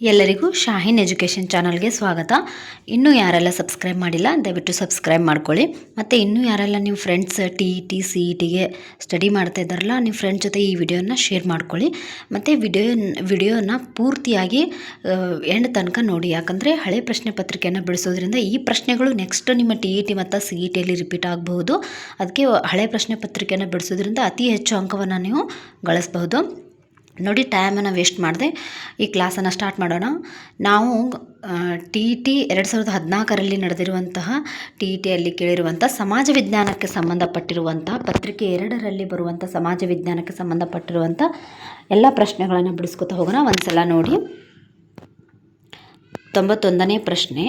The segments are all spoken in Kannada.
ಎಲ್ಲರಿಗೂ ಶಾಹಿನ್ ಎಜುಕೇಷನ್ ಚಾನಲ್ಗೆ ಸ್ವಾಗತ. ಇನ್ನೂ ಯಾರೆಲ್ಲ ಸಬ್ಸ್ಕ್ರೈಬ್ ಮಾಡಿಲ್ಲ, ದಯವಿಟ್ಟು ಸಬ್ಸ್ಕ್ರೈಬ್ ಮಾಡ್ಕೊಳ್ಳಿ. ಮತ್ತು ಇನ್ನೂ ಯಾರೆಲ್ಲ ನಿಮ್ಮ friends T E T C E ಟಿಗೆ ಸ್ಟಡಿ ಮಾಡ್ತಾ ಇದ್ದಾರಲ್ಲ, ನಿಮ್ಮ ಫ್ರೆಂಡ್ ಜೊತೆ ಈ ವಿಡಿಯೋನ ಶೇರ್ ಮಾಡ್ಕೊಳ್ಳಿ. ಮತ್ತು ವಿಡಿಯೋ ವಿಡಿಯೋನ ಪೂರ್ತಿಯಾಗಿ ಎಂಡ್ ತನಕ ನೋಡಿ. ಯಾಕಂದರೆ ಹಳೆ ಪ್ರಶ್ನೆ ಪತ್ರಿಕೆಯನ್ನು ಬಿಡಿಸೋದ್ರಿಂದ ಈ ಪ್ರಶ್ನೆಗಳು ನೆಕ್ಸ್ಟ್ ನಿಮ್ಮ ಟಿ ಇ ಟಿ ಮತ್ತು ಸಿ ಇ ಟಿಯಲ್ಲಿ ರಿಪೀಟ್ ಆಗಬಹುದು. ಅದಕ್ಕೆ ಹಳೆ ಪ್ರಶ್ನೆ ಪತ್ರಿಕೆಯನ್ನು ಬಿಡಿಸೋದ್ರಿಂದ ಅತಿ ಹೆಚ್ಚು ಅಂಕವನ್ನು ನೀವು ಗಳಿಸಬಹುದು. ನೋಡಿ ಟೈಮನ್ನು ವೇಸ್ಟ್ ಮಾಡಿದೆ. ಈ ಕ್ಲಾಸನ್ನು ಸ್ಟಾರ್ಟ್ ಮಾಡೋಣ. ನಾವು ಟಿ ಟಿ ಎರಡು ಸಾವಿರದ ಹದಿನಾಲ್ಕರಲ್ಲಿ ನಡೆದಿರುವಂತಹ ಟಿ ಟಿಯಲ್ಲಿ ಕೇಳಿರುವಂಥ ಸಮಾಜ ವಿಜ್ಞಾನಕ್ಕೆ ಸಂಬಂಧಪಟ್ಟಿರುವಂಥ ಪತ್ರಿಕೆ ಎರಡರಲ್ಲಿ ಬರುವಂಥ ಸಮಾಜ ವಿಜ್ಞಾನಕ್ಕೆ ಸಂಬಂಧಪಟ್ಟಿರುವಂಥ ಎಲ್ಲ ಪ್ರಶ್ನೆಗಳನ್ನು ಬಿಡಿಸ್ಕೊತಾ ಹೋಗೋಣ. ಒಂದು ಸಲ ನೋಡಿ. ತೊಂಬತ್ತೊಂದನೇ ಪ್ರಶ್ನೆ.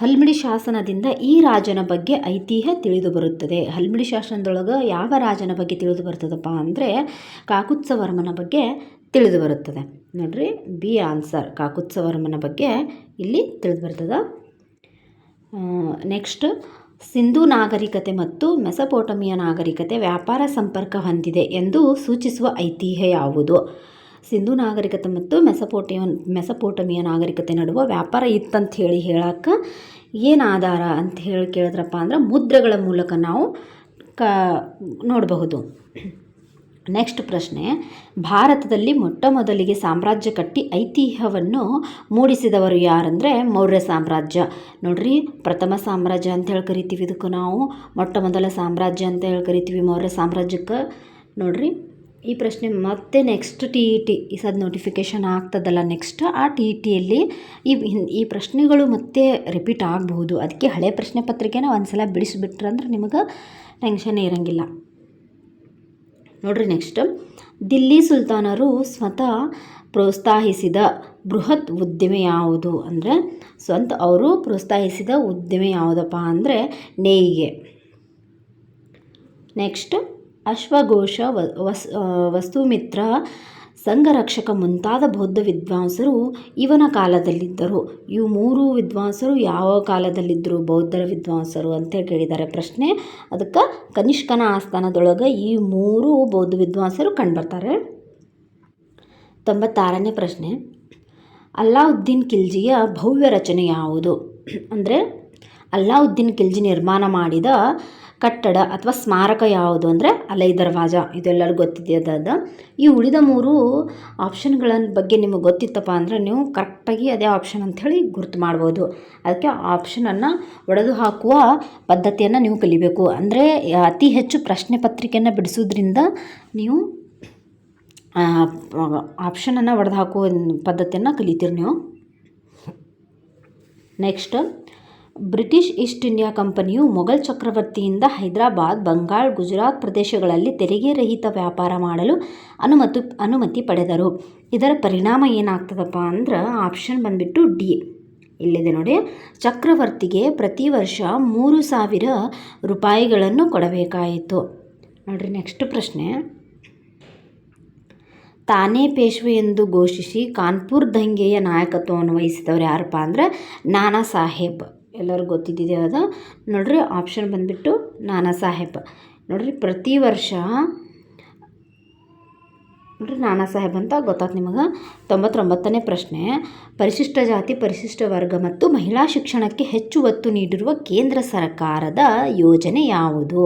ಹಲ್ಮಿಡಿ ಶಾಸನದಿಂದ ಈ ರಾಜನ ಬಗ್ಗೆ ಐತಿಹ್ಯ ತಿಳಿದು ಬರುತ್ತದೆ. ಹಲ್ಮಿಡಿ ಶಾಸನದೊಳಗೆ ಯಾವ ರಾಜನ ಬಗ್ಗೆ ತಿಳಿದು ಬರ್ತದಪ್ಪ ಅಂದರೆ, ಕಾಕುತ್ಸವರ್ಮನ ಬಗ್ಗೆ ತಿಳಿದು ಬರುತ್ತದೆ ನೋಡ್ರಿ, ಬಿ ಆನ್ಸರ್ ಕಾಕುತ್ಸವರ್ಮನ ಬಗ್ಗೆ ಇಲ್ಲಿ ತಿಳಿದು ಬರ್ತದೆ ನೆಕ್ಸ್ಟ್, ಸಿಂಧೂ ನಾಗರಿಕತೆ ಮತ್ತು ಮೆಸಪೋಟಮಿಯ ನಾಗರಿಕತೆ ವ್ಯಾಪಾರ ಸಂಪರ್ಕ ಹೊಂದಿದೆ ಎಂದು ಸೂಚಿಸುವ ಐತಿಹ್ಯ ಯಾವುದು? ಸಿಂಧೂ ನಾಗರಿಕತೆ ಮತ್ತು ಮೆಸಪೋಟಿಯ, ಮೆಸಪೋಟಮಿಯ ನಾಗರಿಕತೆ ನಡುವೆ ವ್ಯಾಪಾರ ಇತ್ತಂತ ಹೇಳಿ ಹೇಳಕ್ಕೆ ಏನು ಆಧಾರ ಅಂತ ಹೇಳಿ ಕೇಳಿದ್ರಪ್ಪ ಅಂದ್ರೆ ಮುದ್ರೆಗಳ ಮೂಲಕ ನಾವು ಕ, ನೋಡಬಹುದು. ನೆಕ್ಸ್ಟ್ ಪ್ರಶ್ನೆ, ಭಾರತದಲ್ಲಿ ಮೊಟ್ಟ ಮೊದಲಿಗೆ ಸಾಮ್ರಾಜ್ಯ ಕಟ್ಟಿ ಐತಿಹ್ಯವನ್ನು ಮೂಡಿಸಿದವರು ಯಾರಂದರೆ ಮೌರ್ಯ ಸಾಮ್ರಾಜ್ಯ. ನೋಡ್ರಿ, ಪ್ರಥಮ ಸಾಮ್ರಾಜ್ಯ ಅಂತ ಹೇಳಿ ಕರಿತೀವಿ ಇದಕ್ಕೆ ನಾವು ಮೊಟ್ಟ ಮೊದಲ ಸಾಮ್ರಾಜ್ಯ ಅಂತ ಹೇಳಿ ಕರಿತೀವಿ ಮೌರ್ಯ ಸಾಮ್ರಾಜ್ಯಕ್ಕೆ. ನೋಡ್ರಿ, ಈ ಪ್ರಶ್ನೆ ಮತ್ತೆ ನೆಕ್ಸ್ಟ್ ಟಿ ಇ ಟಿ ಈ ಸದ್ ನೋಟಿಫಿಕೇಷನ್ ಆಗ್ತದಲ್ಲ ನೆಕ್ಸ್ಟ್ ಆ ಟಿ ಇ ಟಿಯಲ್ಲಿ ಈ ಈ ಪ್ರಶ್ನೆಗಳು ಮತ್ತೆ ರಿಪೀಟ್ ಆಗಬಹುದು. ಅದಕ್ಕೆ ಹಳೆ ಪ್ರಶ್ನೆ ಪತ್ರಿಕೆನ ಒಂದು ಸಲ ಬಿಡಿಸಿಬಿಟ್ರೆ ಅಂದ್ರೆ ನಿಮಗೆ ಟೆನ್ಷನ್ ಇರೋಂಗಿಲ್ಲ. ನೋಡ್ರಿ ನೆಕ್ಸ್ಟ್ ದಿಲ್ಲಿ ಸುಲ್ತಾನರು ಸ್ವತಃ ಪ್ರೋತ್ಸಾಹಿಸಿದ ಬೃಹತ್ ಉದ್ದಿಮೆ ಯಾವುದು ಅಂದರೆ, ಸ್ವಂತ ಅವರು ಪ್ರೋತ್ಸಾಹಿಸಿದ ಉದ್ದಿಮೆ ಯಾವುದಪ್ಪ ಅಂದರೆ, ನೇಯ್ಗೆ. ನೆಕ್ಸ್ಟ್ ಅಶ್ವಘೋಷ ವಸ್ ವಸ್ತುಮಿತ್ರ ಸಂಘರಕ್ಷಕ ಮುಂತಾದ ಬೌದ್ಧ ವಿದ್ವಾಂಸರು ಇವನ ಕಾಲದಲ್ಲಿದ್ದರು. ಇವು ಮೂರು ವಿದ್ವಾಂಸರು ಯಾವ ಕಾಲದಲ್ಲಿದ್ದರು ಬೌದ್ಧರ ವಿದ್ವಾಂಸರು ಅಂತ ಕೇಳಿದ್ದಾರೆ ಪ್ರಶ್ನೆ. ಅದಕ್ಕೆ ಕನಿಷ್ಕನ ಆಸ್ಥಾನದೊಳಗೆ ಈ ಮೂರು ಬೌದ್ಧ ವಿದ್ವಾಂಸರು ಕಂಡುಬರ್ತಾರೆ. ತೊಂಬತ್ತಾರನೇ ಪ್ರಶ್ನೆ. ಅಲ್ಲಾವುದ್ದೀನ್ ಖಿಲ್ಜಿಯ ಭವ್ಯ ರಚನೆ ಯಾವುದು? ಅಂದರೆ ಅಲ್ಲಾವುದ್ದೀನ್ ಖಿಲ್ಜಿ ನಿರ್ಮಾಣ ಮಾಡಿದ ಕಟ್ಟಡ ಅಥವಾ ಸ್ಮಾರಕ ಯಾವುದು ಅಂದರೆ ಅಲೈ ದರ್ವಾಜ ಇದೆಲ್ಲರಿಗೂ ಗೊತ್ತಿದೆ ಈ ಉಳಿದ ಮೂರು ಆಪ್ಷನ್ಗಳ ಬಗ್ಗೆ ನಿಮಗೆ ಗೊತ್ತಿತ್ತಪ್ಪ ಅಂದರೆ ನೀವು ಕರೆಕ್ಟಾಗಿ ಅದೇ ಆಪ್ಷನ್ ಅಂಥೇಳಿ ಗುರ್ತು ಮಾಡ್ಬೋದು. ಅದಕ್ಕೆ ಆಪ್ಷನನ್ನು ಒಡೆದು ಹಾಕುವ ಪದ್ಧತಿಯನ್ನು ನೀವು ಕಲಿಬೇಕು. ಅಂದರೆ ಅತಿ ಹೆಚ್ಚು ಪ್ರಶ್ನೆ ಪತ್ರಿಕೆಯನ್ನು ಬಿಡಿಸೋದ್ರಿಂದ ನೀವು ಆಪ್ಷನನ್ನು ಒಡೆದು ಹಾಕುವ ಪದ್ಧತಿಯನ್ನು ಕಲಿತೀರಿ ನೀವು. ನೆಕ್ಸ್ಟ್ ಬ್ರಿಟಿಷ್ ಈಸ್ಟ್ ಇಂಡಿಯಾ ಕಂಪನಿಯು ಮೊಘಲ್ ಚಕ್ರವರ್ತಿಯಿಂದ ಹೈದರಾಬಾದ್, ಬಂಗಾಳ್, ಗುಜರಾತ್ ಪ್ರದೇಶಗಳಲ್ಲಿ ತೆರಿಗೆ ರಹಿತ ವ್ಯಾಪಾರ ಮಾಡಲು ಅನುಮತಿ ಅನುಮತಿ ಪಡೆದರು. ಇದರ ಪರಿಣಾಮ ಏನಾಗ್ತದಪ್ಪ ಅಂದ್ರೆ ಆಪ್ಷನ್ ಬಂದ್ಬಿಟ್ಟು ಡಿ ಇಲ್ಲಿದೆ ನೋಡಿ. ಚಕ್ರವರ್ತಿಗೆ ಪ್ರತಿ ವರ್ಷ ಮೂರು ಸಾವಿರ ರೂಪಾಯಿಗಳನ್ನು ಕೊಡಬೇಕಾಯಿತು. ನೋಡಿರಿ ನೆಕ್ಸ್ಟ್ ಪ್ರಶ್ನೆ. ತಾನೇ ಪೇಶ್ವೆ ಎಂದು ಘೋಷಿಸಿ ಕಾನ್ಪುರ್ ದಂಗೆಯ ನಾಯಕತ್ವವನ್ನು ವಹಿಸಿದವರು ಯಾರಪ್ಪ ಅಂದರೆ ನಾನಾ ಸಾಹೇಬ್ ಎಲ್ಲರಿಗೂ ಗೊತ್ತಿದ್ದಿದೆ ಅದು ನೋಡ್ರಿ ಆಪ್ಷನ್ ಬಂದುಬಿಟ್ಟು ನಾನಾ ಸಾಹೇಬ್. ನೋಡ್ರಿ, ಪ್ರತಿ ವರ್ಷ ನೋಡ್ರಿ, ನಾನಾ ಸಾಹೇಬ್ ಅಂತ ಗೊತ್ತಾಯ್ತು ನಿಮಗೆ? ತೊಂಬತ್ತೊಂಬತ್ತನೇ ಪ್ರಶ್ನೆ. ಪರಿಶಿಷ್ಟ ಜಾತಿ, ಪರಿಶಿಷ್ಟ ವರ್ಗ ಮತ್ತು ಮಹಿಳಾ ಶಿಕ್ಷಣಕ್ಕೆ ಹೆಚ್ಚು ಒತ್ತು ನೀಡಿರುವ ಕೇಂದ್ರ ಸರ್ಕಾರದ ಯೋಜನೆ ಯಾವುದು?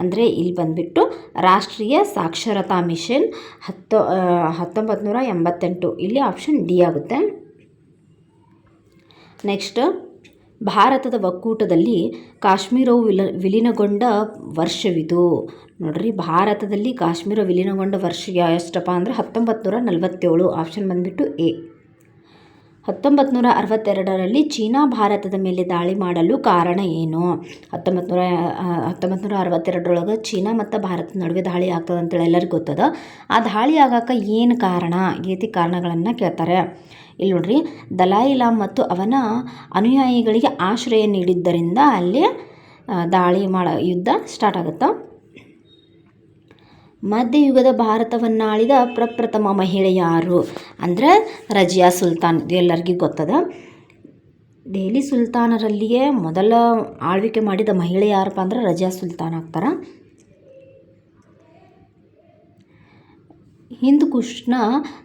ಅಂದರೆ, ಇಲ್ಲಿ ಬಂದುಬಿಟ್ಟು ರಾಷ್ಟ್ರೀಯ ಸಾಕ್ಷರತಾ ಮಿಷನ್ ಹತ್ತೊ ಹತ್ತೊಂಬತ್ತು ನೂರ ಎಂಬತ್ತೆಂಟು. ಇಲ್ಲಿ ಆಪ್ಷನ್ ಡಿ ಆಗುತ್ತೆ. ನೆಕ್ಸ್ಟ್ ಭಾರತದ ಒಕ್ಕೂಟದಲ್ಲಿ ಕಾಶ್ಮೀರವು ವಿಲ, ವಿಲೀನಗೊಂಡ ವರ್ಷವಿದು. ನೋಡ್ರಿ, ಭಾರತದಲ್ಲಿ ಕಾಶ್ಮೀರ ವಿಲೀನಗೊಂಡ ವರ್ಷ ಎಷ್ಟಪ್ಪ ಅಂದರೆ ಹತ್ತೊಂಬತ್ತು ಆಪ್ಷನ್ ಬಂದುಬಿಟ್ಟು ಎ. ಹತ್ತೊಂಬತ್ತು ನೂರ ಅರವತ್ತೆರಡರಲ್ಲಿ ಚೀನಾ ಭಾರತದ ಮೇಲೆ ದಾಳಿ ಮಾಡಲು ಕಾರಣ ಏನು? ಹತ್ತೊಂಬತ್ತು ನೂರ ಹತ್ತೊಂಬತ್ತು ನೂರ ಅರವತ್ತೆರಡರೊಳಗೆ ಚೀನಾ ಮತ್ತು ಭಾರತದ ನಡುವೆ ದಾಳಿ ಆಗ್ತದೆ ಅಂತೇಳಿ ಎಲ್ಲರಿಗೂ ಗೊತ್ತದ. ಆ ದಾಳಿ ಆಗಾಕ ಏನು ಕಾರಣ? ರೀತಿ ಕಾರಣಗಳನ್ನು ಕೇಳ್ತಾರೆ. ಇಲ್ಲಿ ನೋಡ್ರಿ ದಲಾಯಿ ಲಾಮ್ ಮತ್ತು ಅವನ ಅನುಯಾಯಿಗಳಿಗೆ ಆಶ್ರಯ ನೀಡಿದ್ದರಿಂದ ಅಲ್ಲಿ ದಾಳಿ ಮಾಡ, ಯುದ್ಧ ಸ್ಟಾರ್ಟ್ ಆಗುತ್ತೆ. ಮಧ್ಯಯುಗದ ಭಾರತವನ್ನಾಳಿದ ಪ್ರಪ್ರಥಮ ಮಹಿಳೆ ಯಾರು ಅಂದರೆ ರಜಿಯಾ ಸುಲ್ತಾನ್ ಎಲ್ಲರಿಗೂ ಗೊತ್ತದ. ದೆಹಲಿ ಸುಲ್ತಾನರಲ್ಲಿಯೇ ಮೊದಲ ಆಳ್ವಿಕೆ ಮಾಡಿದ ಮಹಿಳೆ ಯಾರಪ್ಪ ಅಂದ್ರೆ ರಜಿಯಾ ಸುಲ್ತಾನ್ ಆಗ್ತಾರೆ. ಹಿಂದೂ ಕುಶ್ನ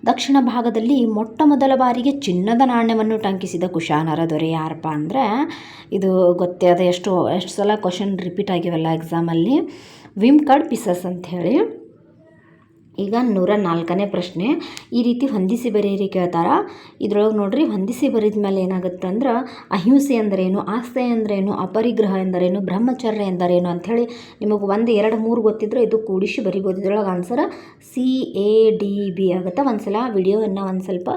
ದಕ್ಷಿಣ ಭಾಗದಲ್ಲಿ ಮೊಟ್ಟ ಮೊದಲ ಬಾರಿಗೆ ಚಿನ್ನದ ನಾಣ್ಯವನ್ನು ಟಂಕಿಸಿದ ಕುಶಾನರ ದೊರೆ ಯಾರಪ್ಪ ಅಂದರೆ, ಇದು ಗೊತ್ತೇ ಅದು ಎಷ್ಟು ಎಷ್ಟು ಸಲ ಕ್ವಶನ್ ರಿಪೀಟ್ ಆಗಿವಲ್ಲ ಎಕ್ಸಾಮಲ್ಲಿ ವಿಮ್ ಕಾರ್ಡ್ ಪಿಸಸ್ ಅಂಥೇಳಿ ಈಗ ನೂರ ನಾಲ್ಕನೇ ಪ್ರಶ್ನೆ. ಈ ರೀತಿ ಹೊಂದಿಸಿ ಬರೀರಿ ಕೇಳ್ತಾರೆ? ಇದ್ರೊಳಗೆ ನೋಡ್ರಿ, ಹೊಂದಿಸಿ ಬರೆದ ಮೇಲೆ ಏನಾಗುತ್ತೆ ಅಂದ್ರೆ ಅಹಿಂಸೆ ಅಂದರೇನು ಆಸ್ತೆ ಅಂದ್ರೇನು, ಅಪರಿಗ್ರಹ ಎಂದರೇನು, ಬ್ರಹ್ಮಚರ್ಯ ಎಂದರೇನು ಅಂಥೇಳಿ ನಿಮಗೆ ಒಂದು, ಎರಡು, ಮೂರು ಗೊತ್ತಿದ್ರೆ ಇದು ಕೂಡಿಸಿ ಬರಿಬೋದು. ಇದ್ರೊಳಗೆ answer C, A, D, B ಆಗುತ್ತೆ? ಒಂದು ಸಲ ವಿಡಿಯೋವನ್ನು ಒಂದು ಸ್ವಲ್ಪ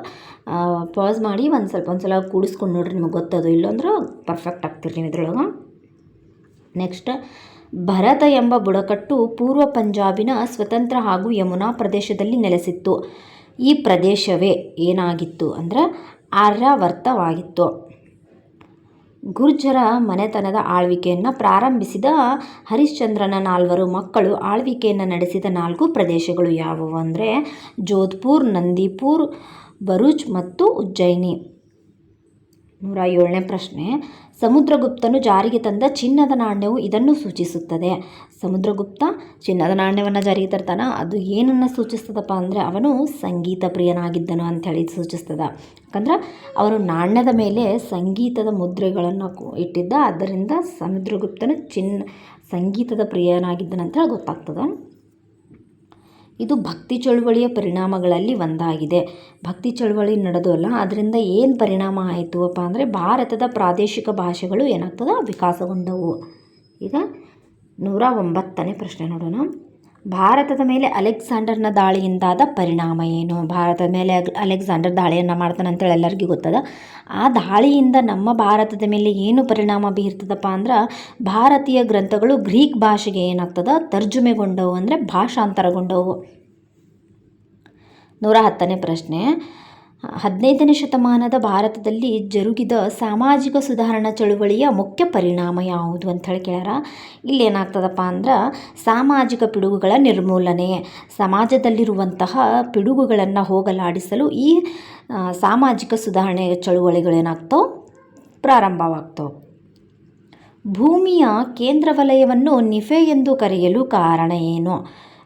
ಪಾಸ್ ಮಾಡಿ ಒಂದು ಸ್ವಲ್ಪ, ಒಂದು ಸಲ ಕೂಡಿಸ್ಕೊಂಡು ನೋಡ್ರಿ ನಿಮಗೆ ಗೊತ್ತದು ಇಲ್ಲಂದ್ರೆ ಪರ್ಫೆಕ್ಟ್ ಆಗ್ತೀರಿ ಇದ್ರೊಳಗೆ. ನೆಕ್ಸ್ಟ್ ಭರತ ಎಂಬ ಬುಡಕಟ್ಟು ಪೂರ್ವ ಪಂಜಾಬಿನ ಸ್ವತಂತ್ರ ಹಾಗೂ ಯಮುನಾ ಪ್ರದೇಶದಲ್ಲಿ ನೆಲೆಸಿತ್ತು. ಈ ಪ್ರದೇಶವೇ ಏನಾಗಿತ್ತು ಅಂದರೆ ಆರ್ಯಾವರ್ತವಾಗಿತ್ತು. ಗುರ್ಜರ ಮನೆತನದ ಆಳ್ವಿಕೆಯನ್ನು ಪ್ರಾರಂಭಿಸಿದ ಹರಿಶ್ಚಂದ್ರನ ನಾಲ್ವರು ಮಕ್ಕಳು ಆಳ್ವಿಕೆಯನ್ನು ನಡೆಸಿದ ನಾಲ್ಕು ಪ್ರದೇಶಗಳು ಯಾವುವು ಅಂದರೆ ಜೋಧ್ಪುರ್, ನಂದಿಪುರ್, ಭರೂಚ್ ಮತ್ತು ಉಜ್ಜಯಿನಿ. ನೂರ ಏಳನೇ ಪ್ರಶ್ನೆ. ಸಮುದ್ರಗುಪ್ತನು ಜಾರಿಗೆ ತಂದ ಚಿನ್ನದ ನಾಣ್ಯವು ಇದನ್ನು ಸೂಚಿಸುತ್ತದೆ. ಸಮುದ್ರಗುಪ್ತ ಚಿನ್ನದ ನಾಣ್ಯವನ್ನು ಜಾರಿಗೆ ತರ್ತಾನ? ಅದು ಏನನ್ನು ಸೂಚಿಸ್ತದಪ್ಪ ಅಂದರೆ ಅವನು ಸಂಗೀತ ಪ್ರಿಯನಾಗಿದ್ದನು ಅಂಥೇಳಿ ಸೂಚಿಸ್ತದ. ಯಾಕಂದ್ರೆ ಅವನು ನಾಣ್ಯದ ಮೇಲೆ ಸಂಗೀತದ ಮುದ್ರೆಗಳನ್ನು ಇಟ್ಟಿದ್ದ. ಅದರಿಂದ ಸಮುದ್ರಗುಪ್ತನು ಚಿನ್ನ, ಸಂಗೀತದ ಪ್ರಿಯನಾಗಿದ್ದನು ಅಂತೇಳಿ ಗೊತ್ತಾಗ್ತದೆ. ಇದು ಭಕ್ತಿ ಚಳುವಳಿಯ ಪರಿಣಾಮಗಳಲ್ಲಿ ಒಂದಾಗಿದೆ. ಭಕ್ತಿ ಚಳುವಳಿ ನಡೆದಲ್ಲ ಅದರಿಂದ ಏನು ಪರಿಣಾಮ ಆಯಿತು ಅಪ್ಪ ಅಂದರೆ ಭಾರತದ ಪ್ರಾದೇಶಿಕ ಭಾಷೆಗಳು ಏನಾಗ್ತದೆ? ವಿಕಾಸಗೊಂಡವು. ಈಗ ನೂರ ಒಂಬತ್ತನೇ ಪ್ರಶ್ನೆ ನೋಡೋಣ. ಭಾರತದ ಮೇಲೆ ಅಲೆಕ್ಸಾಂಡರ್ನ ದಾಳಿಯಿಂದಾದ ಪರಿಣಾಮ ಏನು? ಭಾರತದ ಮೇಲೆ ಅಲೆಕ್ಸಾಂಡರ್ ದಾಳಿಯನ್ನು ಮಾಡ್ತಾನೆ ಅಂತೇಳಿ ಎಲ್ಲರಿಗೂ ಗೊತ್ತದ. ಆ ದಾಳಿಯಿಂದ ನಮ್ಮ ಭಾರತದ ಮೇಲೆ ಏನು ಪರಿಣಾಮ ಬೀರ್ತದಪ್ಪ ಅಂದ್ರೆ ಭಾರತೀಯ ಗ್ರಂಥಗಳು ಗ್ರೀಕ್ ಭಾಷೆಗೆ ಏನಾಗ್ತದ? ತರ್ಜುಮೆಗೊಂಡವು ಅಂದರೆ ಭಾಷಾಂತರಗೊಂಡವು. ನೂರ ಹತ್ತನೇ ಪ್ರಶ್ನೆ. ಹದಿನೈದನೇ ಶತಮಾನದ ಭಾರತದಲ್ಲಿ ಜರುಗಿದ ಸಾಮಾಜಿಕ ಸುಧಾರಣಾ ಚಳುವಳಿಯ ಮುಖ್ಯ ಪರಿಣಾಮ ಯಾವುದು ಅಂತ ಹೇಳಿ ಕೇಳ್ಯಾರ? ಇಲ್ಲಿ ಏನಾಗ್ತದಪ್ಪ ಅಂದ್ರೆ ಸಾಮಾಜಿಕ ಪಿಡುಗುಗಳ ನಿರ್ಮೂಲನೆ. ಸಮಾಜದಲ್ಲಿರುವಂತಹ ಪಿಡುಗುಗಳನ್ನು ಹೋಗಲಾಡಿಸಲು ಈ ಸಾಮಾಜಿಕ ಸುಧಾರಣೆ ಚಳುವಳಿಗಳೇನಾಗ್ತವೆ ಪ್ರಾರಂಭವಾಗ್ತವೆ ಭೂಮಿಯ ಕೇಂದ್ರ ವಲಯವನ್ನು ನಿಫೆ ಎಂದು ಕರೆಯಲು ಕಾರಣ ಏನು?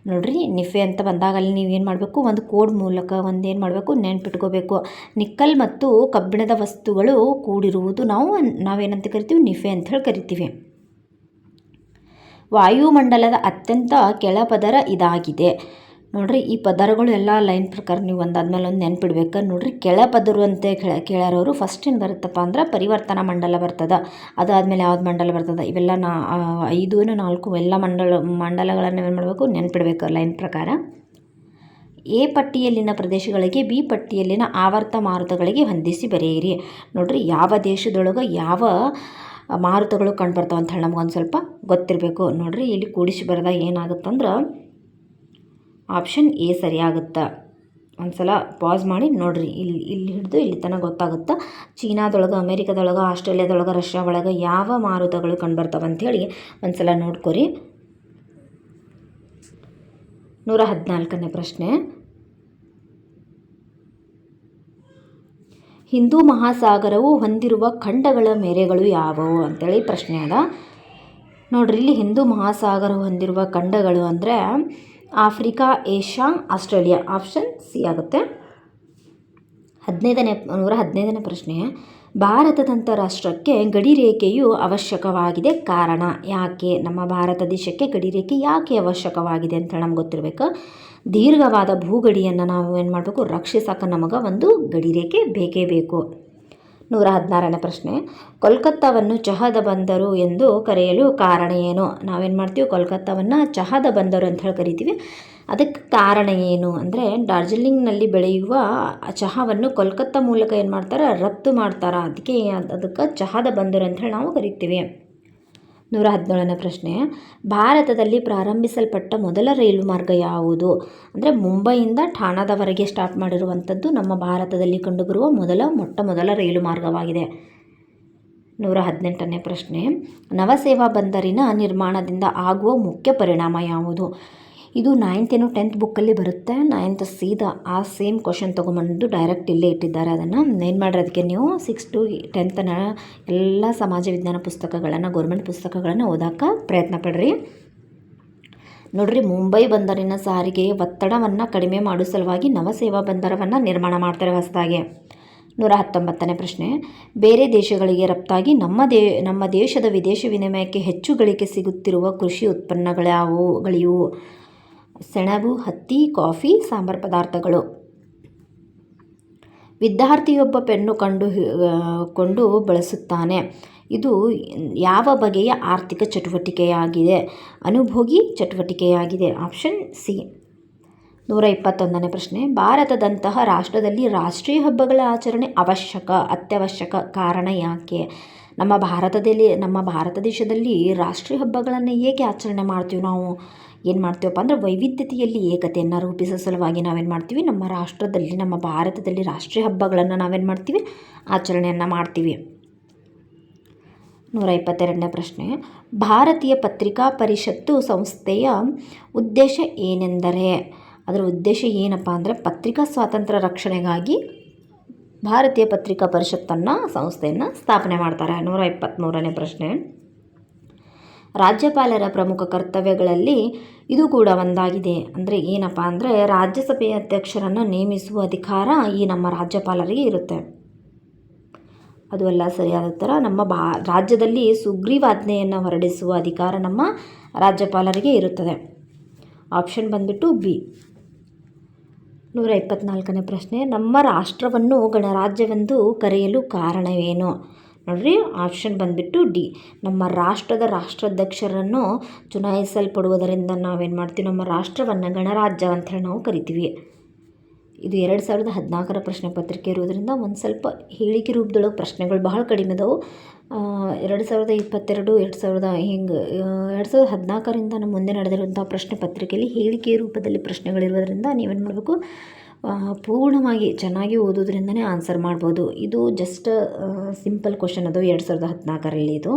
ನೋಡ್ರಿ, ನಿಫೆ ಅಂತ ಬಂದಾಗ ಅಲ್ಲಿ ಏನು ಮಾಡಬೇಕು? ಒಂದು ಕೋಡ್ ಮೂಲಕ ಒಂದು ಏನು ಮಾಡಬೇಕು? ನೆನ್ಪಿಟ್ಕೋಬೇಕು. ನಿಕ್ಕಲ್ ಮತ್ತು ಕಬ್ಬಿಣದ ವಸ್ತುಗಳು ಕೂಡಿರುವುದು ನಾವು ನಾವೇನಂತ ಕರಿತೀವಿ? ನಿಫೆ ಅಂತ ಹೇಳಿ ಕರಿತೀವಿ. ವಾಯುಮಂಡಲದ ಅತ್ಯಂತ ಕೆಳಪದರ ಇದಾಗಿದೆ. ನೋಡ್ರಿ, ಈ ಪದರಗಳು ಎಲ್ಲ ಲೈನ್ ಪ್ರಕಾರ ನೀವು ಒಂದಾದ್ಮೇಲೆ ಒಂದು ನೆನ್ಪಿಡ್ಬೇಕು. ನೋಡ್ರಿ, ಕೆಳಪದರು ಅಂತ ಕೇಳ ಕೇಳ್ಯಾರವರು ಫಸ್ಟ್ ಏನು ಬರುತ್ತಪ್ಪ ಅಂದ್ರೆ ಪರಿವರ್ತನಾ ಮಂಡಲ ಬರ್ತದೆ. ಅದಾದಮೇಲೆ ಯಾವ್ದು ಮಂಡಲ ಬರ್ತದೆ? ಇವೆಲ್ಲ ನಾ ಐದು ನಾಲ್ಕು ಎಲ್ಲ ಮಂಡಲ, ಮಂಡಲಗಳನ್ನು ಏನು ಮಾಡಬೇಕು? ನೆನ್ಪಿಡ್ಬೇಕು ಲೈನ್ ಪ್ರಕಾರ. ಎ ಪಟ್ಟಿಯಲ್ಲಿನ ಪ್ರದೇಶಗಳಿಗೆ ಬಿ ಪಟ್ಟಿಯಲ್ಲಿನ ಆವರ್ತ ಮಾರುತಗಳಿಗೆ ಹೊಂದಿಸಿ ಬರೆಯಿರಿ. ನೋಡ್ರಿ, ಯಾವ ದೇಶದೊಳಗೆ ಯಾವ ಮಾರುತಗಳು ಕಂಡುಬರ್ತಾವೆ ಅಂತ ಹೇಳಿ ನಮ್ಗೊಂದು ಸ್ವಲ್ಪ ಗೊತ್ತಿರಬೇಕು. ನೋಡ್ರಿ, ಇಲ್ಲಿ ಕೂಡಿಸಿ ಬರೆದಾಗ ಏನಾಗುತ್ತಂದ್ರೆ ಆಪ್ಷನ್ ಎ ಸರಿಯಾಗುತ್ತೆ? ಒಂದು ಸಲ ಪಾಸ್ ಮಾಡಿ ನೋಡ್ರಿ. ಇಲ್ಲಿ ಇಲ್ಲಿ ಹಿಡಿದು ಇಲ್ಲಿ ತನಕ ಗೊತ್ತಾಗುತ್ತೆ? ಚೀನಾದೊಳಗೆ, ಅಮೇರಿಕಾದೊಳಗೆ, ಆಸ್ಟ್ರೇಲಿಯಾದೊಳಗೆ, ರಷ್ಯಾ ಒಳಗೆ ಯಾವ ಮಾರುತಗಳು ಕಂಡುಬರ್ತಾವೆ ಅಂಥೇಳಿ ಒಂದು ಸಲ ನೋಡ್ಕೊರಿ. ನೂರ ಹದಿನಾಲ್ಕನೇ ಪ್ರಶ್ನೆ. ಹಿಂದೂ ಮಹಾಸಾಗರವು ಹೊಂದಿರುವ ಖಂಡಗಳ ಮೇರೆಗಳು ಯಾವುವು ಅಂತೇಳಿ ಪ್ರಶ್ನೆ ಅದ. ನೋಡ್ರಿ, ಇಲ್ಲಿ ಹಿಂದೂ ಮಹಾಸಾಗರ ಹೊಂದಿರುವ ಖಂಡಗಳು ಅಂದರೆ Africa, Asia, Australia. Option C ಆಗುತ್ತೆ. ಹದಿನೈದನೇ, ನೂರ ಹದಿನೈದನೇ ಪ್ರಶ್ನೆ. ಭಾರತದಂಥ ರಾಷ್ಟ್ರಕ್ಕೆ ಗಡಿರೇಖೆಯು ಅವಶ್ಯಕವಾಗಿದೆ ಕಾರಣ ಯಾಕೆ? ನಮ್ಮ ಭಾರತ ದೇಶಕ್ಕೆ ಗಡಿ ರೇಖೆ ಯಾಕೆ ಅವಶ್ಯಕವಾಗಿದೆ ಅಂತ ನಮ್ಗೆ ಗೊತ್ತಿರಬೇಕು. ದೀರ್ಘವಾದ ಭೂಗಡಿಯನ್ನು ನಾವು ಏನು ಮಾಡಬೇಕು? ರಕ್ಷಿಸೋಕೆ ನಮಗೆ ಒಂದು ಗಡಿರೇಖೆ ಬೇಕೇ ಬೇಕು. ನೂರ ಹದಿನಾರನೇ ಪ್ರಶ್ನೆ. ಕೋಲ್ಕತ್ತಾವನ್ನು ಚಹಾದ ಬಂದರು ಎಂದು ಕರೆಯಲು ಕಾರಣ ಏನು? ನಾವೇನು ಮಾಡ್ತೀವಿ? ಕೋಲ್ಕತ್ತಾವನ್ನು ಚಹಾದ ಬಂದರು ಅಂತ ಹೇಳಿ ಕರಿತೀವಿ. ಅದಕ್ಕೆ ಕಾರಣ ಏನು ಅಂದರೆ, ಡಾರ್ಜಿಲಿಂಗ್ನಲ್ಲಿ ಬೆಳೆಯುವ ಚಹಾವನ್ನು ಕೋಲ್ಕತ್ತಾ ಮೂಲಕ ಏನು ಮಾಡ್ತಾರೆ? ರಫ್ತು ಮಾಡ್ತಾರೆ? ಅದಕ್ಕೆ ಅದಕ್ಕೆ ಚಹಾದ ಬಂದರು ಅಂತ ಹೇಳಿ ನಾವು ಕರಿತೀವಿ. ನೂರ ಹದಿನೇಳನೇ ಪ್ರಶ್ನೆ. ಭಾರತದಲ್ಲಿ ಪ್ರಾರಂಭಿಸಲ್ಪಟ್ಟ ಮೊದಲ ರೈಲು ಮಾರ್ಗ ಯಾವುದು? ಅಂದರೆ ಮುಂಬೈಯಿಂದ ಠಾಣಾದವರೆಗೆ ಸ್ಟಾರ್ಟ್ ಮಾಡಿರುವಂಥದ್ದು ನಮ್ಮ ಭಾರತದಲ್ಲಿ ಕಂಡುಬರುವ ಮೊದಲ, ಮೊಟ್ಟ ಮೊದಲ ರೈಲು ಮಾರ್ಗವಾಗಿದೆ. ನೂರ ಹದಿನೆಂಟನೇ ಪ್ರಶ್ನೆ. ನವಸೇವಾ ಬಂದರಿನ ನಿರ್ಮಾಣದಿಂದ ಆಗುವ ಮುಖ್ಯ ಪರಿಣಾಮ ಯಾವುದು? ಇದು ನೈನ್ತ್ ಏನು ಟೆಂತ್ ಬುಕ್ಕಲ್ಲಿ ಬರುತ್ತೆ. ನೈನ್ತ್ ಸೀದಾ ಆ ಸೇಮ್ ಕ್ವಶನ್ ತೊಗೊಂಬಂದು ಡೈರೆಕ್ಟ್ ಇಲ್ಲೇ ಇಟ್ಟಿದ್ದಾರೆ ಅದನ್ನು. ಏನು ಮಾಡಿರೋದಕ್ಕೆ ನೀವು? ಸಿಕ್ಸ್ ಟು ಟೆಂತನ ಎಲ್ಲ ಸಮಾಜ ವಿಜ್ಞಾನ ಪುಸ್ತಕಗಳನ್ನು ಗೌರ್ಮೆಂಟ್ ಪುಸ್ತಕಗಳನ್ನು ಓದೋಕೆ ಪ್ರಯತ್ನ ಪಡ್ರಿ. ನೋಡ್ರಿ, ಮುಂಬೈ ಬಂದರಿನ ಸಾರಿಗೆ ಒತ್ತಡವನ್ನು ಕಡಿಮೆ ಮಾಡೋ ಸಲುವಾಗಿ ನವಸೇವಾ ಬಂದರವನ್ನು ನಿರ್ಮಾಣ ಮಾಡ್ತಾರೆ ಹೊಸದಾಗಿ. ನೂರ ಹತ್ತೊಂಬತ್ತನೇ ಪ್ರಶ್ನೆ. ಬೇರೆ ದೇಶಗಳಿಗೆ ರಫ್ತಾಗಿ ನಮ್ಮ ದೇ, ನಮ್ಮ ದೇಶದ ವಿದೇಶ ವಿನಿಮಯಕ್ಕೆ ಹೆಚ್ಚು ಗಳಿಕೆ ಸಿಗುತ್ತಿರುವ ಕೃಷಿ ಉತ್ಪನ್ನಗಳ್ಯಾವು ಗಳಿವು ಸೆಣಬು, ಹತ್ತಿ, ಕಾಫಿ, ಸಾಂಬಾರು ಪದಾರ್ಥಗಳು. ವಿದ್ಯಾರ್ಥಿಯೊಬ್ಬ ಪೆನ್ನು ಕಂಡು ಕೊಂಡು ಬಳಸುತ್ತಾನೆ. ಇದು ಯಾವ ಬಗೆಯ ಆರ್ಥಿಕ ಚಟುವಟಿಕೆಯಾಗಿದೆ? ಅನುಭೋಗಿ ಚಟುವಟಿಕೆಯಾಗಿದೆ. Option C. ನೂರ ಇಪ್ಪತ್ತೊಂದನೇ ಪ್ರಶ್ನೆ. ಭಾರತದಂತಹ ರಾಷ್ಟ್ರದಲ್ಲಿ ರಾಷ್ಟ್ರೀಯ ಹಬ್ಬಗಳ ಆಚರಣೆ ಅವಶ್ಯಕ, ಅತ್ಯವಶ್ಯಕ ಕಾರಣ ಯಾಕೆ? ನಮ್ಮ ಭಾರತದಲ್ಲಿ, ನಮ್ಮ ಭಾರತ ದೇಶದಲ್ಲಿ ರಾಷ್ಟ್ರೀಯ ಹಬ್ಬಗಳನ್ನು ಏಕೆ ಆಚರಣೆ ಮಾಡ್ತೀವಿ ನಾವು? ಏನು ಮಾಡ್ತೀವಪ್ಪ ಅಂದರೆ ವೈವಿಧ್ಯತೆಯಲ್ಲಿ ಏಕತೆಯನ್ನು ರೂಪಿಸೋ ಸಲುವಾಗಿ ನಾವೇನು ಮಾಡ್ತೀವಿ? ನಮ್ಮ ರಾಷ್ಟ್ರದಲ್ಲಿ, ನಮ್ಮ ಭಾರತದಲ್ಲಿ ರಾಷ್ಟ್ರೀಯ ಹಬ್ಬಗಳನ್ನು ನಾವೇನು ಮಾಡ್ತೀವಿ? ಆಚರಣೆಯನ್ನು ಮಾಡ್ತೀವಿ. ನೂರ ಇಪ್ಪತ್ತೆರಡನೇ ಪ್ರಶ್ನೆ. ಭಾರತೀಯ ಪತ್ರಿಕಾ ಪರಿಷತ್ತು ಸಂಸ್ಥೆಯ ಉದ್ದೇಶ ಏನೆಂದರೆ? ಅದರ ಉದ್ದೇಶ ಏನಪ್ಪ ಅಂದರೆ ಪತ್ರಿಕಾ ಸ್ವಾತಂತ್ರ್ಯ ರಕ್ಷಣೆಗಾಗಿ ಭಾರತೀಯ ಪತ್ರಿಕಾ ಪರಿಷತ್ತನ್ನು ಸಂಸ್ಥೆಯನ್ನು ಸ್ಥಾಪನೆ ಮಾಡ್ತಾರೆ. ನೂರ ಇಪ್ಪತ್ತ್ಮೂರನೇ ಪ್ರಶ್ನೆ. ರಾಜ್ಯಪಾಲರ ಪ್ರಮುಖ ಕರ್ತವ್ಯಗಳಲ್ಲಿ ಇದು ಕೂಡ ಒಂದಾಗಿದೆ. ಅಂದರೆ ಏನಪ್ಪ ಅಂದರೆ ರಾಜ್ಯಸಭೆಯ ಅಧ್ಯಕ್ಷರನ್ನು ನೇಮಿಸುವ ಅಧಿಕಾರ ಈ ನಮ್ಮ ರಾಜ್ಯಪಾಲರಿಗೆ ಇರುತ್ತೆ. ಅದು ಎಲ್ಲ ಸರಿಯಾದ ಉತ್ತರ, ನಮ್ಮ ಬಾ, ರಾಜ್ಯದಲ್ಲಿ ಸುಗ್ರೀವಾಜ್ಞೆಯನ್ನು ಹೊರಡಿಸುವ ಅಧಿಕಾರ ನಮ್ಮ ರಾಜ್ಯಪಾಲರಿಗೆ ಇರುತ್ತದೆ. ಆಪ್ಷನ್ ಬಂದ್ಬಿಟ್ಟು ಬಿ. ನೂರ ಇಪ್ಪತ್ತ್ನಾಲ್ಕನೇ ಪ್ರಶ್ನೆ, ನಮ್ಮ ರಾಷ್ಟ್ರವನ್ನು ಗಣರಾಜ್ಯವೆಂದು ಕರೆಯಲು ಕಾರಣವೇನು? ನೋಡ್ರಿ ಆಪ್ಷನ್ ಬಂದುಬಿಟ್ಟು ಡಿ. ನಮ್ಮ ರಾಷ್ಟ್ರದ ರಾಷ್ಟ್ರಾಧ್ಯಕ್ಷರನ್ನು ಚುನಾಯಿಸಲ್ಪಡುವುದರಿಂದ ನಾವೇನು ಮಾಡ್ತೀವಿ? ನಮ್ಮ ರಾಷ್ಟ್ರವನ್ನು ಗಣರಾಜ್ಯ ಅಂಥೇಳಿ ನಾವು ಕರಿತೀವಿ. ಇದು ಎರಡು ಸಾವಿರದ ಹದಿನಾಲ್ಕರ ಪ್ರಶ್ನೆ ಪತ್ರಿಕೆ ಇರೋದರಿಂದ ಒಂದು ಸ್ವಲ್ಪ ಹೇಳಿಕೆ ರೂಪದೊಳಗೆ ಪ್ರಶ್ನೆಗಳು ಬಹಳ ಕಡಿಮೆ ಇದಾವೆ. ಎರಡು ಸಾವಿರದ ಇಪ್ಪತ್ತೆರಡು, ಎರಡು ಸಾವಿರದ ಹಿಂಗೆ ಎರಡು ಸಾವಿರದ ಹದಿನಾಲ್ಕರಿಂದ ನಮ್ಮ ಮುಂದೆ ನಡೆದಿರುವಂಥ ಪ್ರಶ್ನೆ ಪತ್ರಿಕೆಯಲ್ಲಿ ಹೇಳಿಕೆ ರೂಪದಲ್ಲಿ ಪ್ರಶ್ನೆಗಳಿರೋದರಿಂದ ನೀವೇನು ಮಾಡಬೇಕು? ಪೂರ್ಣವಾಗಿ ಚೆನ್ನಾಗಿ ಓದೋದ್ರಿಂದನೇ ಆನ್ಸರ್ ಮಾಡ್ಬೋದು. ಇದು ಜಸ್ಟ್ ಸಿಂಪಲ್ ಕ್ವಶನ್ ಅದು ಎರಡು ಸಾವಿರದ ಹದಿನಾಲ್ಕರಲ್ಲಿ ಇದು.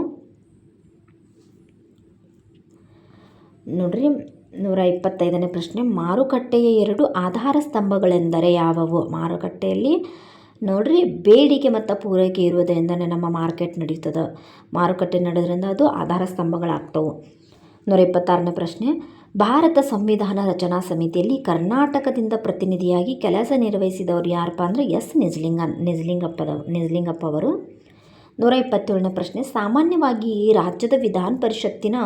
ನೋಡ್ರಿ, ನೂರ ಇಪ್ಪತ್ತೈದನೇ ಪ್ರಶ್ನೆ. ಮಾರುಕಟ್ಟೆಯ ಎರಡು ಆಧಾರ ಸ್ತಂಭಗಳೆಂದರೆ ಯಾವುವು? ಮಾರುಕಟ್ಟೆಯಲ್ಲಿ ನೋಡ್ರಿ, ಬೇಡಿಕೆ ಮತ್ತು ಪೂರೈಕೆ ಇರುವುದರಿಂದನೇ ನಮ್ಮ ಮಾರ್ಕೆಟ್ ನಡೀತದೆ. ಮಾರುಕಟ್ಟೆ ನಡೆಯೋದ್ರಿಂದ ಅದು ಆಧಾರ ಸ್ತಂಭಗಳಾಗ್ತವೆ. ನೂರ ಇಪ್ಪತ್ತಾರನೇ ಪ್ರಶ್ನೆ. ಭಾರತ ಸಂವಿಧಾನ ರಚನಾ ಸಮಿತಿಯಲ್ಲಿ ಕರ್ನಾಟಕದಿಂದ ಪ್ರತಿನಿಧಿಯಾಗಿ ಕೆಲಸ ನಿರ್ವಹಿಸಿದವರು ಯಾರಪ್ಪ ಅಂದರೆ ಎಸ್ ನಿಜಲಿಂಗ, ನಿಜಲಿಂಗಪ್ಪದ ನಿಜಲಿಂಗಪ್ಪ ಅವರು ನೂರ ಇಪ್ಪತ್ತೇಳನೇ ಪ್ರಶ್ನೆ, ಸಾಮಾನ್ಯವಾಗಿ ರಾಜ್ಯದ ವಿಧಾನ ಪರಿಷತ್ತಿನ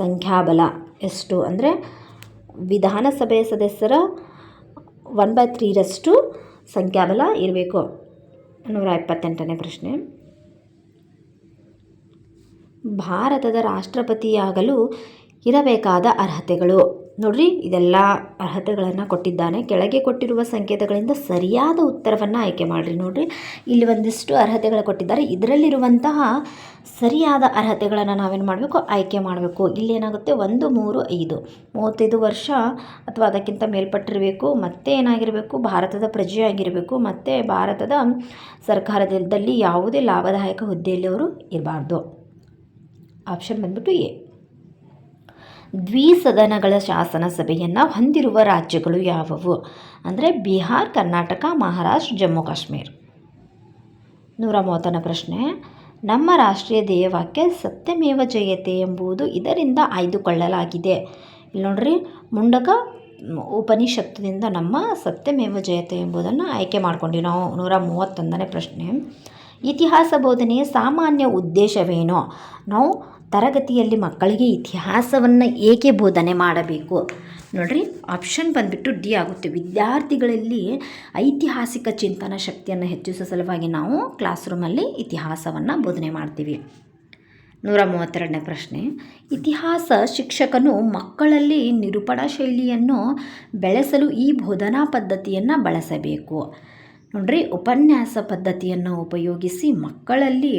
ಸಂಖ್ಯಾಬಲ ಎಷ್ಟು ಅಂದರೆ ವಿಧಾನಸಭೆಯ ಸದಸ್ಯರ ಒನ್ ಬೈ ತ್ರೀರಷ್ಟು ಸಂಖ್ಯಾಬಲ ಇರಬೇಕು. ನೂರ ಇಪ್ಪತ್ತೆಂಟನೇ ಪ್ರಶ್ನೆ, ಭಾರತದ ರಾಷ್ಟ್ರಪತಿಯಾಗಲು ಇರಬೇಕಾದ ಅರ್ಹತೆಗಳು. ನೋಡ್ರಿ, ಇದೆಲ್ಲ ಅರ್ಹತೆಗಳನ್ನು ಕೊಟ್ಟಿದ್ದಾನೆ. ಕೆಳಗೆ ಕೊಟ್ಟಿರುವ ಸಂಕೇತಗಳಿಂದ ಸರಿಯಾದ ಉತ್ತರವನ್ನು ಆಯ್ಕೆ ಮಾಡಿರಿ ನೋಡ್ರಿ. ಇಲ್ಲಿ ಒಂದಿಷ್ಟು ಅರ್ಹತೆಗಳು ಕೊಟ್ಟಿದ್ದಾರೆ. ಇದರಲ್ಲಿರುವಂತಹ ಸರಿಯಾದ ಅರ್ಹತೆಗಳನ್ನು ನಾವೇನು ಮಾಡಬೇಕು? ಆಯ್ಕೆ ಮಾಡಬೇಕು. ಇಲ್ಲಿ ಏನಾಗುತ್ತೆ? ಒಂದು, ಮೂರು, ಐದು. ಮೂವತ್ತೈದು ವರ್ಷ ಅಥವಾ ಅದಕ್ಕಿಂತ ಮೇಲ್ಪಟ್ಟಿರಬೇಕು. ಮತ್ತೆ ಏನಾಗಿರಬೇಕು? ಭಾರತದ ಪ್ರಜೆಯಾಗಿರಬೇಕು ಮತ್ತು ಭಾರತದ ಸರ್ಕಾರದಲ್ಲಿ ಯಾವುದೇ ಲಾಭದಾಯಕ ಹುದ್ದೆಯಲ್ಲಿ ಅವರು ಇರಬಾರ್ದು. ಆಪ್ಷನ್ ಬಂದ್ಬಿಟ್ಟು ಎ ದ್ವಿಸದನಗಳ ಶಾಸನ ಸಭೆಯನ್ನು ಹೊಂದಿರುವ ರಾಜ್ಯಗಳು ಯಾವುವು? ಅಂದರೆ ಬಿಹಾರ್, ಕರ್ನಾಟಕ, ಮಹಾರಾಷ್ಟ್ರ, ಜಮ್ಮು, ಕಾಶ್ಮೀರ. ನೂರ ಮೂವತ್ತನೇ ಪ್ರಶ್ನೆ. ನಮ್ಮ ರಾಷ್ಟ್ರೀಯ ಧ್ಯೇಯವಾಕ್ಯ ಸತ್ಯಮೇವ ಜಯತೆ ಎಂಬುದು ಇದರಿಂದ ಆಯ್ದುಕೊಳ್ಳಲಾಗಿದೆ. ಇಲ್ಲಿ ನೋಡ್ರಿ, ಮುಂಡಕ ಉಪನಿಷತ್ತಿನಿಂದ ನಮ್ಮ ಸತ್ಯಮೇವ ಜಯತೆ ಎಂಬುದನ್ನು ಆಯ್ಕೆ ಮಾಡ್ಕೊಂಡ್ವಿ ನಾವು. ನೂರ ಮೂವತ್ತೊಂದನೇ ಪ್ರಶ್ನೆ. ಇತಿಹಾಸ ಬೋಧನೆಯ ಸಾಮಾನ್ಯ ಉದ್ದೇಶವೇನು? ನಾವು ತರಗತಿಯಲ್ಲಿ ಮಕ್ಕಳಿಗೆ ಇತಿಹಾಸವನ್ನು ಏಕೆ ಬೋಧನೆ ಮಾಡಬೇಕು? ನೋಡ್ರಿ ಆಪ್ಷನ್ ಬಂದುಬಿಟ್ಟು ಡಿ ಆಗುತ್ತೆ. ವಿದ್ಯಾರ್ಥಿಗಳಲ್ಲಿ ಐತಿಹಾಸಿಕ ಚಿಂತನ ಶಕ್ತಿಯನ್ನು ಹೆಚ್ಚಿಸುವ ಸಲುವಾಗಿ ನಾವು ಕ್ಲಾಸ್ ರೂಮಲ್ಲಿ ಇತಿಹಾಸವನ್ನು ಬೋಧನೆ ಮಾಡ್ತೀವಿ. ನೂರ ಮೂವತ್ತೆರಡನೇ ಪ್ರಶ್ನೆ. ಇತಿಹಾಸ ಶಿಕ್ಷಕನು ಮಕ್ಕಳಲ್ಲಿ ನಿರೂಪಣಾ ಶೈಲಿಯನ್ನು ಬೆಳೆಸಲು ಈ ಬೋಧನಾ ಪದ್ಧತಿಯನ್ನು ಬಳಸಬೇಕು. ನೋಡ್ರಿ, ಉಪನ್ಯಾಸ ಪದ್ಧತಿಯನ್ನು ಉಪಯೋಗಿಸಿ ಮಕ್ಕಳಲ್ಲಿ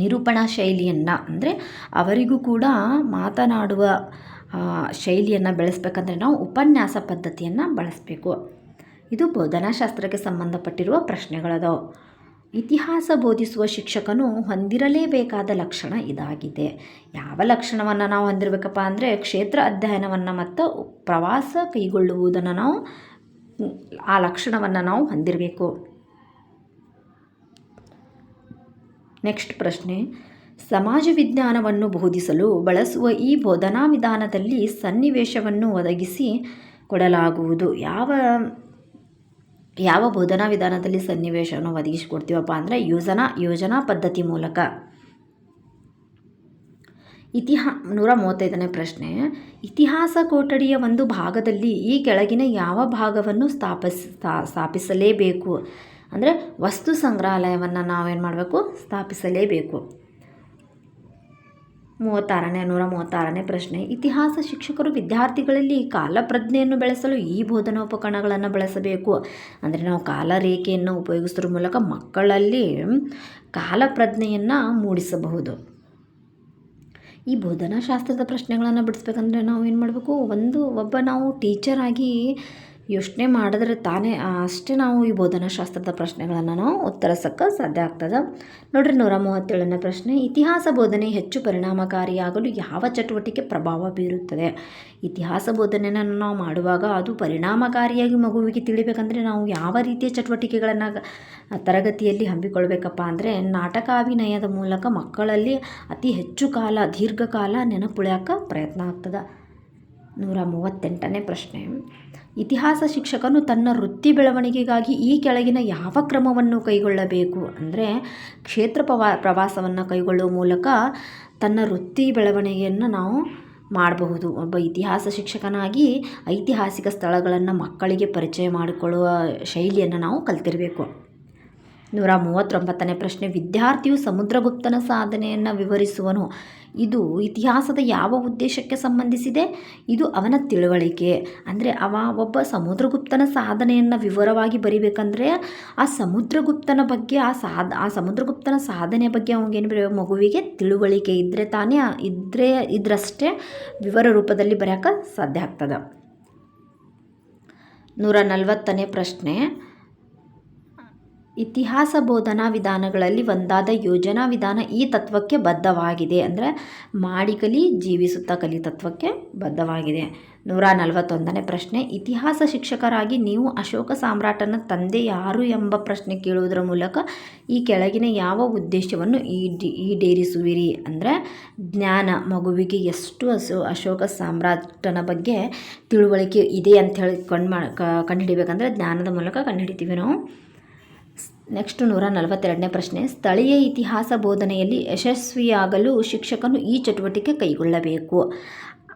ನಿರೂಪಣಾ ಶೈಲಿಯನ್ನು, ಅಂದರೆ ಅವರಿಗೂ ಕೂಡ ಮಾತನಾಡುವ ಶೈಲಿಯನ್ನು ಬೆಳೆಸ್ಬೇಕಂದ್ರೆ ನಾವು ಉಪನ್ಯಾಸ ಪದ್ಧತಿಯನ್ನು ಬಳಸಬೇಕು. ಇದು ಬೋಧನಾಶಾಸ್ತ್ರಕ್ಕೆ ಸಂಬಂಧಪಟ್ಟಿರುವ ಪ್ರಶ್ನೆಗಳದವು ಇತಿಹಾಸ ಬೋಧಿಸುವ ಶಿಕ್ಷಕನು ಹೊಂದಿರಲೇಬೇಕಾದ ಲಕ್ಷಣ ಇದಾಗಿದೆ. ಯಾವ ಲಕ್ಷಣವನ್ನು ನಾವು ಹೊಂದಿರಬೇಕಪ್ಪ ಅಂದರೆ ಕ್ಷೇತ್ರ ಅಧ್ಯಯನವನ್ನು ಮತ್ತು ಪ್ರವಾಸ ಕೈಗೊಳ್ಳುವುದನ್ನು ನಾವು, ಆ ಲಕ್ಷಣವನ್ನು ನಾವು ಹೊಂದಿರಬೇಕು. ನೆಕ್ಸ್ಟ್ ಪ್ರಶ್ನೆ. ಸಮಾಜ ವಿಜ್ಞಾನವನ್ನು ಬೋಧಿಸಲು ಬಳಸುವ ಈ ಬೋಧನಾ ವಿಧಾನದಲ್ಲಿ ಸನ್ನಿವೇಶವನ್ನು ಒದಗಿಸಿ ಕೊಡಲಾಗುವುದು. ಯಾವ ಯಾವ ಬೋಧನಾ ವಿಧಾನದಲ್ಲಿ ಸನ್ನಿವೇಶವನ್ನು ಒದಗಿಸಿಕೊಡ್ತೀವಪ್ಪ ಅಂದರೆ ಯೋಜನಾ ಯೋಜನಾ ಪದ್ಧತಿ ಮೂಲಕ. ಇತಿಹಾ, ನೂರ ಮೂವತ್ತೈದನೇ ಪ್ರಶ್ನೆ. ಇತಿಹಾಸ ಕೊಠಡಿಯ ಒಂದು ಭಾಗದಲ್ಲಿ ಈ ಕೆಳಗಿನ ಯಾವ ಭಾಗವನ್ನು ಸ್ಥಾಪಿಸ ಸ್ಥಾಪಿಸಲೇಬೇಕು? ಅಂದರೆ ವಸ್ತು ಸಂಗ್ರಹಾಲಯವನ್ನು ನಾವೇನು ಮಾಡಬೇಕು? ಸ್ಥಾಪಿಸಲೇಬೇಕು. ಮೂವತ್ತಾರನೇ, ನೂರ ಮೂವತ್ತಾರನೇ ಪ್ರಶ್ನೆ. ಇತಿಹಾಸ ಶಿಕ್ಷಕರು ವಿದ್ಯಾರ್ಥಿಗಳಲ್ಲಿ ಕಾಲಪ್ರಜ್ಞೆಯನ್ನು ಬೆಳೆಸಲು ಈ ಬೋಧನೋಪಕರಣಗಳನ್ನು ಬಳಸಬೇಕು. ಅಂದರೆ ನಾವು ಕಾಲರೇಖೆಯನ್ನು ಉಪಯೋಗಿಸೋದ್ರ ಮೂಲಕ ಮಕ್ಕಳಲ್ಲಿ ಕಾಲಪ್ರಜ್ಞೆಯನ್ನು ಮೂಡಿಸಬಹುದು. ಈ ಬೋಧನಾಶಾಸ್ತ್ರದ ಪ್ರಶ್ನೆಗಳನ್ನು ಬಿಡಿಸ್ಬೇಕಂದ್ರೆ ನಾವು ಏನು ಮಾಡಬೇಕು? ಒಂದು ಒಬ್ಬ ನಾವು ಟೀಚರ್ ಆಗಿ ಯೋಚನೆ ಮಾಡಿದ್ರೆ ತಾನೇ ಅಷ್ಟೇ ನಾವು ಈ ಬೋಧನಾಶಾಸ್ತ್ರದ ಪ್ರಶ್ನೆಗಳನ್ನು ನಾವು ಉತ್ತರಿಸಕ್ಕೆ ಸಾಧ್ಯ ಆಗ್ತದೆ. ನೋಡ್ರಿ ನೂರ ಮೂವತ್ತೇಳನೇ ಪ್ರಶ್ನೆ, ಇತಿಹಾಸ ಬೋಧನೆ ಹೆಚ್ಚು ಪರಿಣಾಮಕಾರಿಯಾಗಲು ಯಾವ ಚಟುವಟಿಕೆ ಪ್ರಭಾವ ಬೀರುತ್ತದೆ? ಇತಿಹಾಸ ಬೋಧನೆಯನ್ನು ನಾವು ಮಾಡುವಾಗ ಅದು ಪರಿಣಾಮಕಾರಿಯಾಗಿ ಮಗುವಿಗೆ ತಿಳಿಬೇಕಂದ್ರೆ ನಾವು ಯಾವ ರೀತಿಯ ಚಟುವಟಿಕೆಗಳನ್ನು ತರಗತಿಯಲ್ಲಿ ಹಮ್ಮಿಕೊಳ್ಬೇಕಪ್ಪ ಅಂದರೆ ನಾಟಕಾಭಿನಯದ ಮೂಲಕ ಮಕ್ಕಳಲ್ಲಿ ಅತಿ ಹೆಚ್ಚು ಕಾಲ, ದೀರ್ಘಕಾಲ ನೆನಪುಳ್ಯಾಕ ಪ್ರಯತ್ನ ಆಗ್ತದೆ. ನೂರ ಮೂವತ್ತೆಂಟನೇ ಪ್ರಶ್ನೆ ಇತಿಹಾಸ ಶಿಕ್ಷಕನು ತನ್ನ ವೃತ್ತಿ ಬೆಳವಣಿಗೆಗಾಗಿ ಈ ಕೆಳಗಿನ ಯಾವ ಕ್ರಮವನ್ನು ಕೈಗೊಳ್ಳಬೇಕು? ಅಂದರೆ ಕ್ಷೇತ್ರ ಪ್ರವಾ, ಪ್ರವಾಸವನ್ನು ಕೈಗೊಳ್ಳುವ ಮೂಲಕ ತನ್ನ ವೃತ್ತಿ ಬೆಳವಣಿಗೆಯನ್ನು ನಾವು ಮಾಡಬಹುದು. ಒಬ್ಬ ಇತಿಹಾಸ ಶಿಕ್ಷಕನಾಗಿ ಐತಿಹಾಸಿಕ ಸ್ಥಳಗಳನ್ನು ಮಕ್ಕಳಿಗೆ ಪರಿಚಯ ಮಾಡಿಕೊಳ್ಳುವ ಶೈಲಿಯನ್ನು ನಾವು ಕಲ್ತಿರಬೇಕು. ನೂರ ಮೂವತ್ತೊಂಬತ್ತನೇ ಪ್ರಶ್ನೆ, ವಿದ್ಯಾರ್ಥಿಯು ಸಮುದ್ರಗುಪ್ತನ ಸಾಧನೆಯನ್ನು ವಿವರಿಸುವನು. ಇದು ಇತಿಹಾಸದ ಯಾವ ಉದ್ದೇಶಕ್ಕೆ ಸಂಬಂಧಿಸಿದೆ? ಇದು ಅವನ ತಿಳುವಳಿಕೆ. ಅಂದರೆ ಅವ ಒಬ್ಬ ಸಮುದ್ರಗುಪ್ತನ ಸಾಧನೆಯನ್ನು ವಿವರವಾಗಿ ಬರಿಬೇಕಂದ್ರೆ ಆ ಸಮುದ್ರಗುಪ್ತನ ಬಗ್ಗೆ, ಆ ಸಾಧ, ಆ ಸಮುದ್ರಗುಪ್ತನ ಸಾಧನೆ ಬಗ್ಗೆ ಅವನಿಗೇನು ಮಗುವಿಗೆ ತಿಳುವಳಿಕೆ ಇದ್ದರೆ ತಾನೇ ಇದ್ದರೆ ಇದ್ರಷ್ಟೇ ವಿವರ ರೂಪದಲ್ಲಿ ಬರೆಯೋಕ್ಕೆ ಸಾಧ್ಯ ಆಗ್ತದೆ. ನೂರ ನಲವತ್ತನೇ ಪ್ರಶ್ನೆ. ಇತಿಹಾಸ ಬೋಧನಾ ವಿಧಾನಗಳಲ್ಲಿ ಒಂದಾದ ಯೋಜನಾ ವಿಧಾನ ಈ ತತ್ವಕ್ಕೆ ಬದ್ಧವಾಗಿದೆ. ಅಂದರೆ ಮಾಡಿ ಕಲಿ, ಜೀವಿಸುತ್ತಾ ಕಲಿ ತತ್ವಕ್ಕೆ ಬದ್ಧವಾಗಿದೆ. ನೂರ ನಲವತ್ತೊಂದನೇ ಪ್ರಶ್ನೆ. ಇತಿಹಾಸ ಶಿಕ್ಷಕರಾಗಿ ನೀವು ಅಶೋಕ ಸಾಮ್ರಾಟನ ತಂದೆ ಯಾರು ಎಂಬ ಪ್ರಶ್ನೆ ಕೇಳುವುದರ ಮೂಲಕ ಈ ಕೆಳಗಿನ ಯಾವ ಉದ್ದೇಶವನ್ನು ಈಡಿ, ಈಡೇರಿಸುವಿರಿ? ಅಂದರೆ ಜ್ಞಾನ ಮಗುವಿಗೆ ಎಷ್ಟು ಅಶೋ ಅಶೋಕ ಸಾಮ್ರಾಟನ ಬಗ್ಗೆ ತಿಳುವಳಿಕೆ ಇದೆ ಅಂತ ಹೇಳಿ ಕಂಡು ಮಾ ಕಂಡುಹಿಡಿಬೇಕಂದ್ರೆ ಜ್ಞಾನದ ಮೂಲಕ ಕಂಡುಹಿಡಿತೀವಿ ನಾವು. ನೆಕ್ಸ್ಟ್ ನೂರ ನಲವತ್ತೆರಡನೇ ಪ್ರಶ್ನೆ, ಸ್ಥಳೀಯ ಇತಿಹಾಸ ಬೋಧನೆಯಲ್ಲಿ ಯಶಸ್ವಿಯಾಗಲು ಶಿಕ್ಷಕನು ಈ ಚಟುವಟಿಕೆ ಕೈಗೊಳ್ಳಬೇಕು.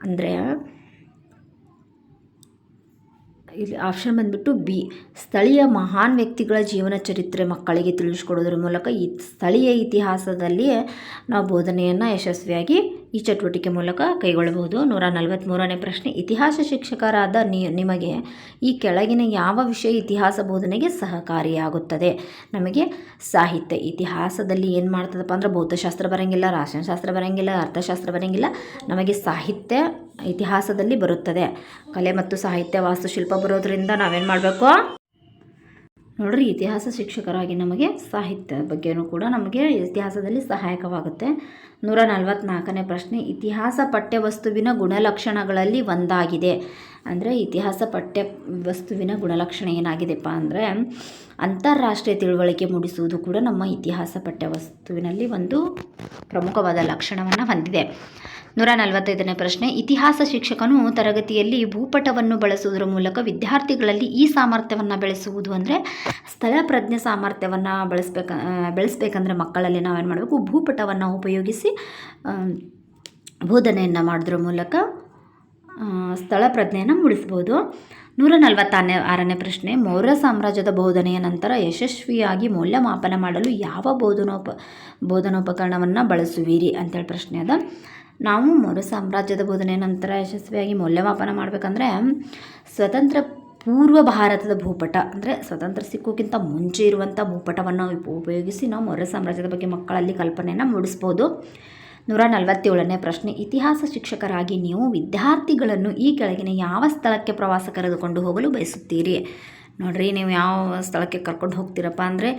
ಅಂದರೆ, ಇಲ್ಲಿ ಆಪ್ಷನ್ ಬಂದುಬಿಟ್ಟು ಬಿ ಸ್ಥಳೀಯ ಮಹಾನ್ ವ್ಯಕ್ತಿಗಳ ಜೀವನ ಚರಿತ್ರೆ ಮಕ್ಕಳಿಗೆ ತಿಳಿಸ್ಕೊಡೋದ್ರ ಮೂಲಕ ಈ ಸ್ಥಳೀಯ ಇತಿಹಾಸದಲ್ಲಿ ನಾವು ಬೋಧನೆಯನ್ನು ಯಶಸ್ವಿಯಾಗಿ ಈ ಚಟುವಟಿಕೆ ಮೂಲಕ ಕೈಗೊಳ್ಳಬಹುದು. ನೂರ ನಲವತ್ತ್ಮೂರನೇ ಪ್ರಶ್ನೆ. ಇತಿಹಾಸ ಶಿಕ್ಷಕರಾದ ನಿಮಗೆ ಈ ಕೆಳಗಿನ ಯಾವ ವಿಷಯ ಇತಿಹಾಸ ಬೋಧನೆಗೆ ಸಹಕಾರಿಯಾಗುತ್ತದೆ? ನಮಗೆ ಸಾಹಿತ್ಯ ಇತಿಹಾಸದಲ್ಲಿ ಏನು ಮಾಡ್ತದಪ್ಪ ಅಂದ್ರೆ ಭೌತಶಾಸ್ತ್ರ ಬರೋಂಗಿಲ್ಲ, ರಾಸಾಯನಶಾಸ್ತ್ರ ಬರೋಂಗಿಲ್ಲ, ಅರ್ಥಶಾಸ್ತ್ರ ಬರೋಂಗಿಲ್ಲ. ನಮಗೆ ಸಾಹಿತ್ಯ ಇತಿಹಾಸದಲ್ಲಿ ಬರುತ್ತದೆ. ಕಲೆ ಮತ್ತು ಸಾಹಿತ್ಯ ವಾಸ್ತುಶಿಲ್ಪ ಬರೋದರಿಂದ ನಾವೇನು ಮಾಡಬೇಕು? ನೋಡ್ರಿ, ಇತಿಹಾಸ ಶಿಕ್ಷಕರಾಗಿ ನಮಗೆ ಸಾಹಿತ್ಯ ಬಗ್ಗೆಯೂ ಕೂಡ ನಮಗೆ ಇತಿಹಾಸದಲ್ಲಿ ಸಹಾಯಕವಾಗುತ್ತೆ. ನೂರ ನಲವತ್ತ್ನಾಲ್ಕನೇ ಪ್ರಶ್ನೆ, ಇತಿಹಾಸ ಪಠ್ಯವಸ್ತುವಿನ ಗುಣಲಕ್ಷಣಗಳಲ್ಲಿ ಒಂದಾಗಿದೆ. ಅಂದರೆ, ಇತಿಹಾಸ ಪಠ್ಯ ವಸ್ತುವಿನ ಗುಣಲಕ್ಷಣ ಏನಾಗಿದೆಪ್ಪ ಅಂದರೆ, ಅಂತಾರಾಷ್ಟ್ರೀಯ ತಿಳುವಳಿಕೆ ಮೂಡಿಸುವುದು ಕೂಡ ನಮ್ಮ ಇತಿಹಾಸ ಪಠ್ಯವಸ್ತುವಿನಲ್ಲಿ ಒಂದು ಪ್ರಮುಖವಾದ ಲಕ್ಷಣವನ್ನು ಹೊಂದಿದೆ. ನೂರ ನಲವತ್ತೈದನೇ ಪ್ರಶ್ನೆ, ಇತಿಹಾಸ ಶಿಕ್ಷಕನು ತರಗತಿಯಲ್ಲಿ ಭೂಪಟವನ್ನು ಬಳಸುವುದರ ಮೂಲಕ ವಿದ್ಯಾರ್ಥಿಗಳಲ್ಲಿ ಈ ಸಾಮರ್ಥ್ಯವನ್ನು ಬೆಳೆಸುವುದು ಅಂದರೆ ಸ್ಥಳ ಪ್ರಜ್ಞೆ ಸಾಮರ್ಥ್ಯವನ್ನು ಬೆಳೆಸ್ಬೇಕ ಬೆಳೆಸ್ಬೇಕಂದ್ರೆ ಮಕ್ಕಳಲ್ಲಿ ನಾವೇನು ಮಾಡಬೇಕು, ಭೂಪಟವನ್ನು ಉಪಯೋಗಿಸಿ ಬೋಧನೆಯನ್ನು ಮಾಡೋದ್ರ ಮೂಲಕ ಸ್ಥಳ ಪ್ರಜ್ಞೆಯನ್ನು ಮೂಡಿಸ್ಬೋದು. ನೂರ ನಲವತ್ತಾರನೇ, ಆರನೇ ಪ್ರಶ್ನೆ, ಮೌರ್ಯ ಸಾಮ್ರಾಜ್ಯದ ಬೋಧನೆಯ ನಂತರ ಯಶಸ್ವಿಯಾಗಿ ಮೌಲ್ಯಮಾಪನ ಮಾಡಲು ಯಾವ ಬೋಧನೋಪ, ಬೋಧನೋಪಕರಣವನ್ನು ಬಳಸುವಿರಿ ಅಂತೇಳಿ ಪ್ರಶ್ನೆ ಅದ. ನಾವು ಮೌರ್ಯ ಸಾಮ್ರಾಜ್ಯದ ಬೋಧನೆ ನಂತರ ಯಶಸ್ವಿಯಾಗಿ ಮೌಲ್ಯಮಾಪನ ಮಾಡಬೇಕಂದ್ರೆ ಸ್ವತಂತ್ರ ಪೂರ್ವ ಭಾರತದ ಭೂಪಟ, ಅಂದರೆ ಸ್ವತಂತ್ರ ಸಿಕ್ಕೋಕ್ಕಿಂತ ಮುಂಚೆ ಇರುವಂಥ ಭೂಪಟವನ್ನು ಉಪಯೋಗಿಸಿ ನಾವು ಮೌರ್ಯ ಸಾಮ್ರಾಜ್ಯದ ಬಗ್ಗೆ ಮಕ್ಕಳಲ್ಲಿ ಕಲ್ಪನೆಯನ್ನು ಮೂಡಿಸ್ಬೋದು. ನೂರ ನಲವತ್ತೇಳನೇ ಪ್ರಶ್ನೆ, ಇತಿಹಾಸ ಶಿಕ್ಷಕರಾಗಿ ನೀವು ವಿದ್ಯಾರ್ಥಿಗಳನ್ನು ಈ ಕೆಳಗಿನ ಯಾವ ಸ್ಥಳಕ್ಕೆ ಪ್ರವಾಸ ಕರೆದುಕೊಂಡು ಹೋಗಲು ಬಯಸುತ್ತೀರಿ? ನೋಡಿರಿ, ನೀವು ಯಾವ ಸ್ಥಳಕ್ಕೆ ಕರ್ಕೊಂಡು ಹೋಗ್ತೀರಪ್ಪ ಅಂದರೆ,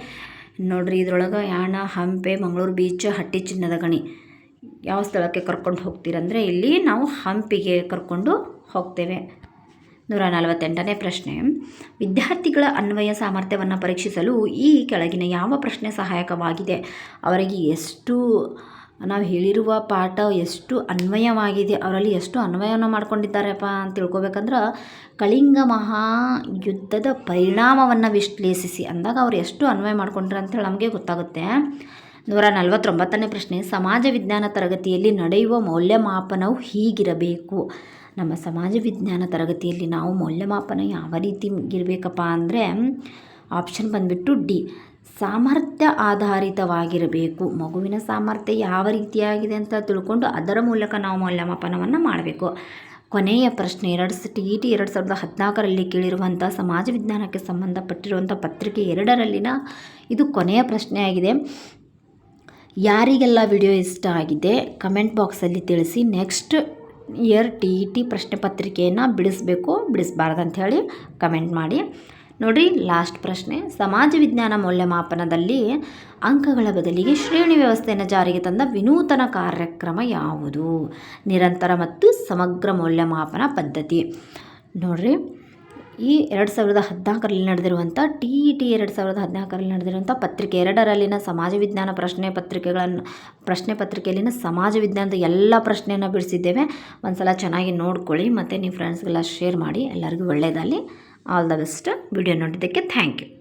ನೋಡಿರಿ ಇದ್ರೊಳಗೆ ಯಾಣ, ಹಂಪೆ, ಮಂಗಳೂರು ಬೀಚ್ ಹಟ್ಟಿ ಚಿನ್ನದ ಗಣಿ. ಯಾವ ಸ್ಥಳಕ್ಕೆ ಕರ್ಕೊಂಡು ಹೋಗ್ತೀರಂದರೆ ಇಲ್ಲಿ ನಾವು ಹಂಪಿಗೆ ಕರ್ಕೊಂಡು ಹೋಗ್ತೇವೆ. ನೂರ ನಲವತ್ತೆಂಟನೇ ಪ್ರಶ್ನೆ. ವಿದ್ಯಾರ್ಥಿಗಳ ಅನ್ವಯ ಸಾಮರ್ಥ್ಯವನ್ನು ಪರೀಕ್ಷಿಸಲು ಈ ಕೆಳಗಿನ ಯಾವ ಪ್ರಶ್ನೆ ಸಹಾಯಕವಾಗಿದೆ? ಅವರಿಗೆ ಎಷ್ಟು, ನಾವು ಹೇಳಿರುವ ಪಾಠ ಎಷ್ಟು ಅನ್ವಯವಾಗಿದೆ? ಅವರಲ್ಲಿ ಎಷ್ಟು ಅನ್ವಯವನ್ನು ಮಾಡ್ಕೊಂಡಿದ್ದಾರೆಪ್ಪ ಅಂತ ತಿಳ್ಕೊಬೇಕಂದ್ರೆ, ಕಳಿಂಗ ಮಹಾ ಯುದ್ಧದ ಪರಿಣಾಮವನ್ನು ವಿಶ್ಲೇಷಿಸಿ ಅಂದಾಗ ಅವ್ರು ಎಷ್ಟು ಅನ್ವಯ ಮಾಡ್ಕೊಂಡ್ರೆ ಅಂತೇಳಿ ನಮಗೆ ಗೊತ್ತಾಗುತ್ತೆ. ನೂರ ನಲವತ್ತೊಂಬತ್ತನೇ ಪ್ರಶ್ನೆ, ಸಮಾಜ ವಿಜ್ಞಾನ ತರಗತಿಯಲ್ಲಿ ನಡೆಯುವ ಮೌಲ್ಯಮಾಪನವು ಹೀಗಿರಬೇಕು. ನಮ್ಮ ಸಮಾಜ ವಿಜ್ಞಾನ ತರಗತಿಯಲ್ಲಿ ನಾವು ಮೌಲ್ಯಮಾಪನ ಯಾವ ರೀತಿ ಇರಬೇಕಪ್ಪ ಅಂದರೆ ಆಪ್ಷನ್ ಬಂದುಬಿಟ್ಟು ಡಿ ಸಾಮರ್ಥ್ಯ ಆಧಾರಿತವಾಗಿರಬೇಕು. ಮಗುವಿನ ಸಾಮರ್ಥ್ಯ ಯಾವ ರೀತಿಯಾಗಿದೆ ಅಂತ ತಿಳ್ಕೊಂಡು ಅದರ ಮೂಲಕ ನಾವು ಮೌಲ್ಯಮಾಪನವನ್ನು ಮಾಡಬೇಕು. ಕೊನೆಯ ಪ್ರಶ್ನೆ, ಎರಡು ಟಿ, ಇ, ಟಿ ಎರಡು ಸಾವಿರದ ಹದಿನಾಲ್ಕರಲ್ಲಿ ಕೇಳಿರುವಂಥ ಸಮಾಜ ವಿಜ್ಞಾನಕ್ಕೆ ಸಂಬಂಧಪಟ್ಟಿರುವಂಥ ಪತ್ರಿಕೆ ಎರಡರಲ್ಲಿನ ಇದು ಕೊನೆಯ ಪ್ರಶ್ನೆಯಾಗಿದೆ. ಯಾರಿಗೆಲ್ಲ ವಿಡಿಯೋ ಇಷ್ಟ ಆಗಿದೆ ಕಮೆಂಟ್ ಬಾಕ್ಸಲ್ಲಿ ತಿಳಿಸಿ. Next year T E T ಪ್ರಶ್ನೆ ಪತ್ರಿಕೆಯನ್ನು ಬಿಡಿಸ್ಬೇಕು ಬಿಡಿಸ್ಬಾರ್ದು ಅಂಥೇಳಿ ಕಮೆಂಟ್ ಮಾಡಿ. ನೋಡಿ ಲಾಸ್ಟ್ ಪ್ರಶ್ನೆ. ಸಮಾಜ ವಿಜ್ಞಾನ ಮೌಲ್ಯಮಾಪನದಲ್ಲಿ ಅಂಕಗಳ ಬದಲಿಗೆ ಶ್ರೇಣಿ ವ್ಯವಸ್ಥೆಯನ್ನು ಜಾರಿಗೆ ತಂದ ವಿನೂತನ ಕಾರ್ಯಕ್ರಮ ಯಾವುದು? ನಿರಂತರ ಮತ್ತು ಸಮಗ್ರ ಮೌಲ್ಯಮಾಪನ ಪದ್ಧತಿ. ನೋಡ್ರಿ ಈ ಎರಡು ಸಾವಿರದ ಹದಿನಾಲ್ಕರಲ್ಲಿ ನಡೆದಿರುವಂಥ ಟಿ ಇ ಟಿ ಎರಡು ಸಾವಿರದ ಹದಿನಾಲ್ಕರಲ್ಲಿ ನಡೆದಿರುವಂಥ ಪತ್ರಿಕೆ, ಎರಡರಲ್ಲಿನ ಸಮಾಜ ವಿಜ್ಞಾನ ಪ್ರಶ್ನೆ ಪತ್ರಿಕೆಗಳನ್ನು, ಪ್ರಶ್ನೆ ಪತ್ರಿಕೆಯಲ್ಲಿನ ಸಮಾಜ ವಿಜ್ಞಾನದ ಎಲ್ಲ ಪ್ರಶ್ನೆಯನ್ನು ಬಿಡಿಸಿದ್ದೇವೆ. ಒಂದು ಸಲ ಚೆನ್ನಾಗಿ ನೋಡ್ಕೊಳ್ಳಿ, ಮತ್ತು ನಿಮ್ಮ ಫ್ರೆಂಡ್ಸ್ಗೆಲ್ಲ ಶೇರ್ ಮಾಡಿ, ಎಲ್ಲರಿಗೂ ಒಳ್ಳೆಯದಲ್ಲಿ ಆಲ್ ದ ಬೆಸ್ಟ್ ವಿಡಿಯೋ ನೋಡಿದ್ದಕ್ಕೆ ಥ್ಯಾಂಕ್ ಯು